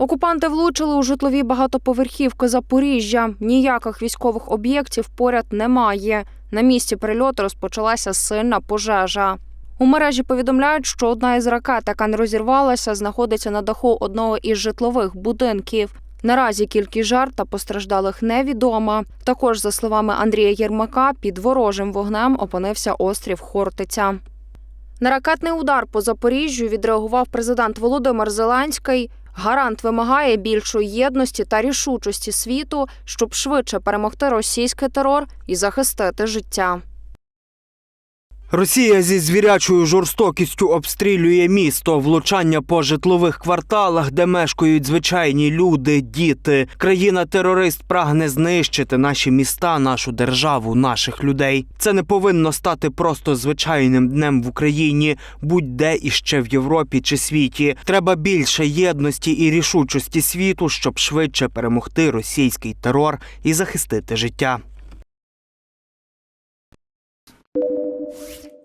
Окупанти влучили у житлові багатоповерхівки Запоріжжя. Ніяких військових об'єктів поряд немає. На місці прильоту розпочалася сильна пожежа. У мережі повідомляють, що одна із ракет, яка не розірвалася, знаходиться на даху одного із житлових будинків. Наразі кількість жертв та постраждалих невідома. Також, за словами Андрія Єрмака, під ворожим вогнем опинився острів Хортиця. На ракетний удар по Запоріжжю відреагував президент Володимир Зеленський. Гарант вимагає більшої єдності та рішучості світу, щоб швидше перемогти російський терор і захистити життя. Росія зі звірячою жорстокістю обстрілює місто, влучання по житлових кварталах, де мешкають звичайні люди, діти. Країна-терорист прагне знищити наші міста, нашу державу, наших людей. Це не повинно стати просто звичайним днем в Україні, будь-де іще в Європі чи світі. Треба більше єдності і рішучості світу, щоб швидше перемогти російський терор і захистити життя. you